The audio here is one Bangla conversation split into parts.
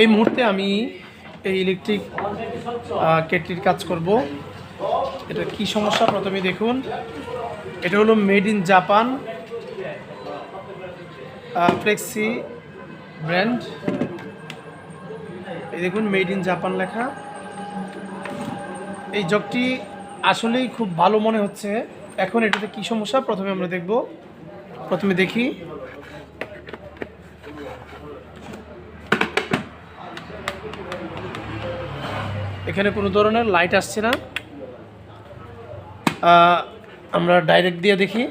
এই মুহূর্তে আমি এই ইলেকট্রিক কেটলির কাজ করব। এটা কি সমস্যা? প্রথমে দেখুন, এটা হলো made in Japan flexi brand এই দেখুন মেড ইন জাপান লেখা। এই জগটি আসলেই খুব ভালো মনে হচ্ছে। এখন এটাতে কি সমস্যা? প্রথমে আমরা দেখব। প্রথমে দেখি। এখানে কোনো ধরনের লাইট আসছে না। আমরা ডাইরেক্ট দিয়ে দেখি।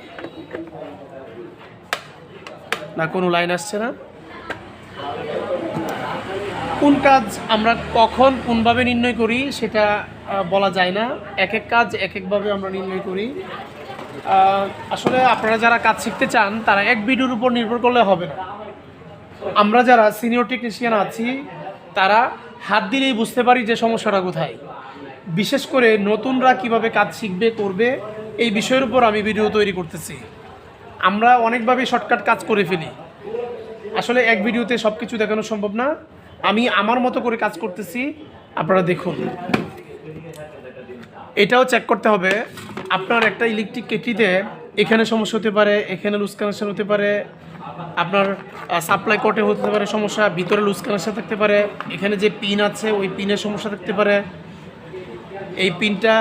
না, কোনো লাইন আসছে না। কোন কাজ আমরা কখন কোনভাবে নির্ণয় করি সেটা বলা যায় না। এক এক কাজ এক একভাবে আমরা নির্ণয় করি। আসলে আপনারা যারা কাজ শিখতে চান, তারা এক ভিডিওর উপর নির্ভর করলে হবে না। আমরা যারা সিনিয়র টেকনিশিয়ান আছি, তারা হাত দিলেই বুঝতে পারি যে সমস্যাটা কোথায়। বিশেষ করে নতুনরা কীভাবে কাজ শিখবে, করবে, এই বিষয়ের উপর আমি ভিডিও তৈরি করতেছি। আমরা অনেকভাবে শর্টকাট কাজ করে ফেলি। আসলে এক ভিডিওতে সব কিছু দেখানো সম্ভব না। আমি আমার মতো করে কাজ করতেছি, আপনারা দেখুন। এটাও চেক করতে হবে, আপনার একটা ইলেকট্রিক কেটলিতে এখানে সমস্যা হতে পারে, এখানে লুজ কানেকশন হতে পারে আপনার সাপ্লাই কোর্টে হতে পারে সমস্যা, ভিতরে লুজ কানেকশন থাকতে পারে, এখানে যে পিন আছে, ওই পিনের সমস্যা থাকতে পারে। এই পিনটা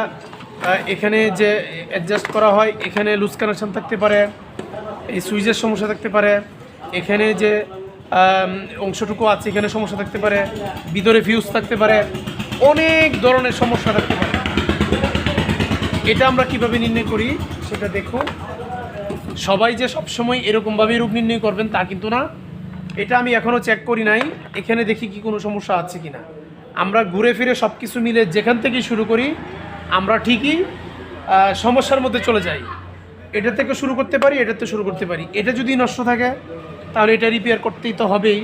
এখানে যে অ্যাডজাস্ট করা হয়, এখানে লুজ কানেকশন থাকতে পারে, এই সুইচের সমস্যা থাকতে পারে। এখানে যে অংশটুকু আছে, এখানে সমস্যা থাকতে পারে। ভিতরে ফিউজ থাকতে পারে। অনেক ধরনের সমস্যা থাকতে পারে। এটা আমরা কীভাবে নির্ণয় করি, সেটা দেখুন। সবাই যে সবসময় এরকমভাবে রূপ নির্ণয় করবেন তা কিন্তু না। এটা আমি এখনও চেক করি নাই। এখানে দেখি কি কোনো সমস্যা আছে কি না আমরা ঘুরে ফিরে সব কিছু মিলে যেখান থেকে শুরু করি, আমরা ঠিকই সমস্যার মধ্যে চলে যাই। এটা থেকে শুরু করতে পারি এটাতে শুরু করতে পারি। এটা যদি নষ্ট থাকে, তাহলে এটা রিপেয়ার করতেই তো হবেই।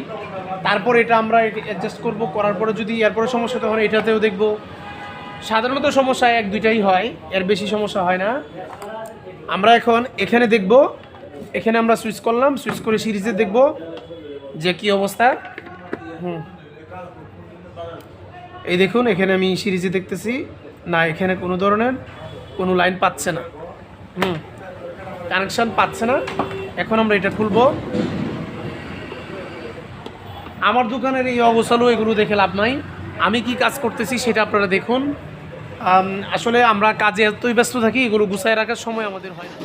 তারপর এটা আমরা অ্যাডজাস্ট করব, করার পরে যদি এরপরে সমস্যা তখন এটাতেও দেখব। সাধারণত সমস্যা এক দুইটাই হয়, এর বেশি সমস্যা হয় না। আমরা এখন এখানে দেখব, এখানে আমরা সুইচ করলাম সুইচ করে সিরিজে দেখব যে কি অবস্থা। হুম। এই দেখুন, এখানে আমি সিরিজে দেখতেছি, না, এখানে কোনো ধরনের কোনো লাইন পাচ্ছে না। হুম। কানেকশান পাচ্ছে না। এখন আমরা এটা খুলবো। আমার দোকানের এই অবস্থালো এগুলো দেখে লাভ নাই। আমি কি কাজ করতেছি সেটা আপনারা দেখুন। আসলে আমরা কাজে এতই ব্যস্ত থাকি, এগুলো গুছায় রাখার সময় আমাদের হয় না।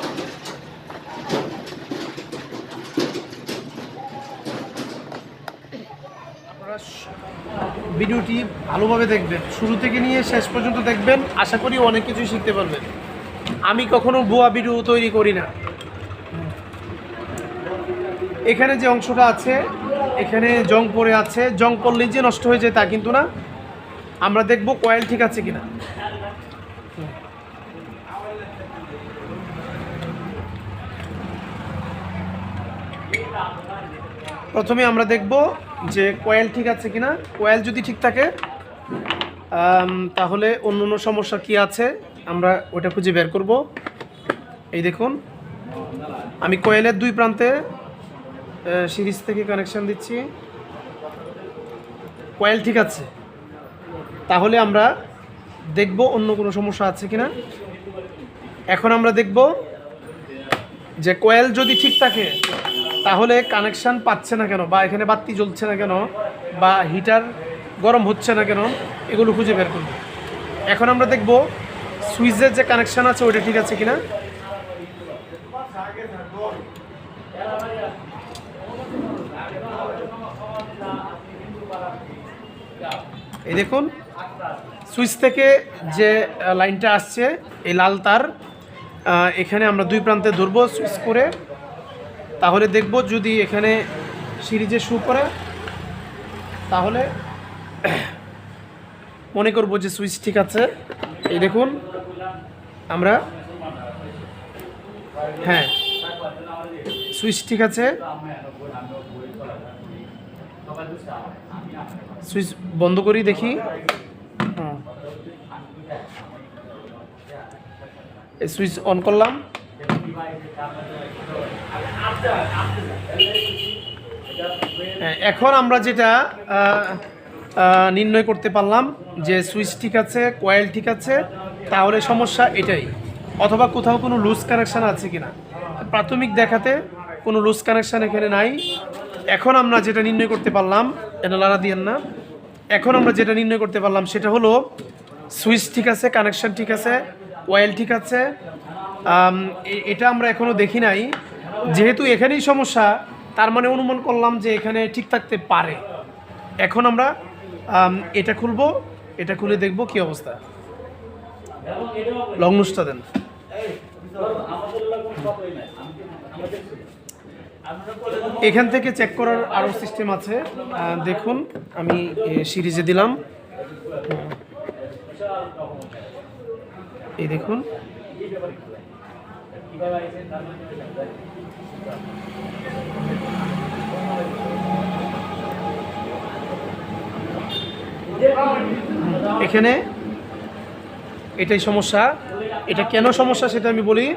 ভিডিওটি ভালোভাবে দেখবেন। শুরু থেকে নিয়ে শেষ পর্যন্ত দেখবেন। আশা করি অনেক কিছুই শিখতে পারবেন। আমি কখনো ভুয়া ভিডিও তৈরি করি না। এখানে যে অংশটা আছে, এখানে জং পড়ে আছে। জং পড়লেই যে নষ্ট হয়ে যায় তা কিন্তু না। আমরা দেখব কয়েল ঠিক আছে কিনা। প্রথমে আমরা দেখব যে কয়েল ঠিক আছে কিনা। কয়েল যদি ঠিক থাকে তাহলে অন্য অন্য সমস্যা কি আছে, আমরা ওটা খুঁজে বের করব। এই দেখুন, আমি কয়েলের দুই প্রান্তে সিরিজ থেকে কানেকশন দিচ্ছি। কয়েল ঠিক আছে। তাহলে আমরা দেখব অন্য কোনো সমস্যা আছে কিনা। এখন আমরা দেখব যে কয়েল যদি ঠিক থাকে, তাহলে কানেকশান পাচ্ছে না কেন? বা এখানে বাতি জ্বলছে না কেন? বা হিটার গরম হচ্ছে না কেন? এগুলো খুঁজে বের করব। এখন আমরা দেখব সুইচের যে কানেকশান আছে, ওইটা ঠিক আছে কিনা? এই দেখুন সুইচ থেকে যে লাইনটা আসছে, এই লাল তার এখানে আমরা দুই প্রান্তে ধরবো সুইচ করে। তাহলে দেখব যদি এখানে সিরিজে শু করে, তাহলে মনে করব যে সুইচ ঠিক আছে। এই দেখুন, আমরা হ্যাঁ সুইচ ঠিক আছে। সুইচ বন্ধ করি দেখি। সুইচ অন করলাম। হ্যাঁ, এখন আমরা যেটা নির্ণয় করতে পারলাম যে সুইচ ঠিক আছে কয়েল ঠিক আছে তাহলে সমস্যা এটাই। অথবা কোথাও কোনো লুজ কানেকশান আছে কিনা। প্রাথমিক দেখাতে কোনো লুজ কানেকশান এখানে নাই। এখন আমরা যেটা নির্ণয় করতে পারলাম এটা লাড়া দিয়েন না। এখন আমরা যেটা নির্ণয় করতে পারলাম সেটা হলো সুইচ ঠিক আছে কানেকশন ঠিক আছে কয়েল ঠিক আছে? এটা আমরা এখনও দেখি নাই। যেহেতু এখানেই সমস্যা, তার মানে অনুমান করলাম যে এখানে ঠিক থাকতে পারে। এখন আমরা এটা খুলবো, এটা খুলে দেখব কি অবস্থা। লংনুসটা দেন। এখান থেকে চেক করার আরও সিস্টেম আছে। দেখুন, আমি সিরিজে দিলাম। এই দেখুন। এখানে এটাই সমস্যা। এটা কেন সমস্যা সেটা আমি বলি।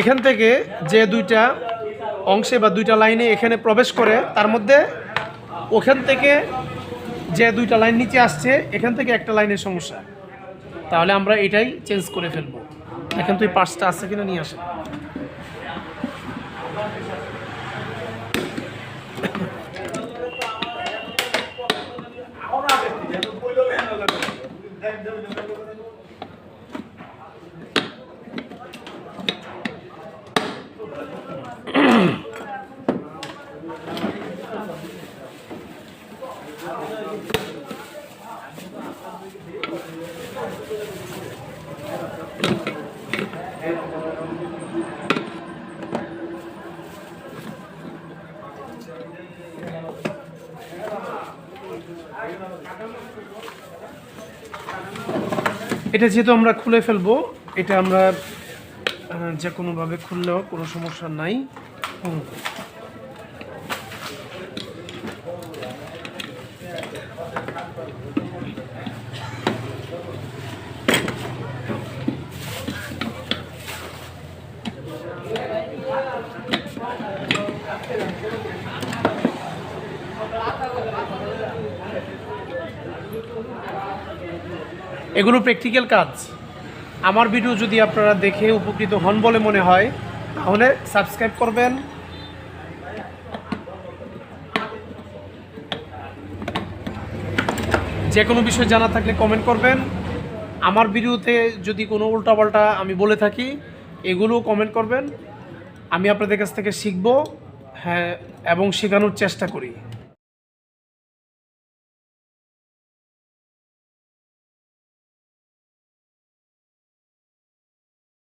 এখান থেকে যে দুইটা অংশে বা দুইটা লাইনে এখানে প্রবেশ করে, তার মধ্যে ওখান থেকে যে দুইটা লাইন নিচে আসছে, এখান থেকে একটা লাইনের সমস্যা। তাহলে আমরা এটাই চেঞ্জ করে ফেলব। এখন তুই পার্সটা আছে কিনা নিয়ে আসেন। এটা যেহেতু আমরা খুলে ফেলব এটা আমরা যে কোনোভাবে খুললেও কোনো সমস্যা নাই হুম। এগুলো প্র্যাকটিক্যাল কাজ। আমার ভিডিও যদি আপনারা দেখে উপকৃত হন বলে মনে হয়, তাহলে সাবস্ক্রাইব করবেন। যে কোনো বিষয় জানা থাকলে কমেন্ট করবেন। আমার ভিডিওতে যদি কোনো উল্টাপাল্টা আমি বলে থাকি, এগুলো কমেন্ট করবেন। আমি আপনাদের কাছ থেকে শিখব হ্যাঁ এবং শেখানোর চেষ্টা করি।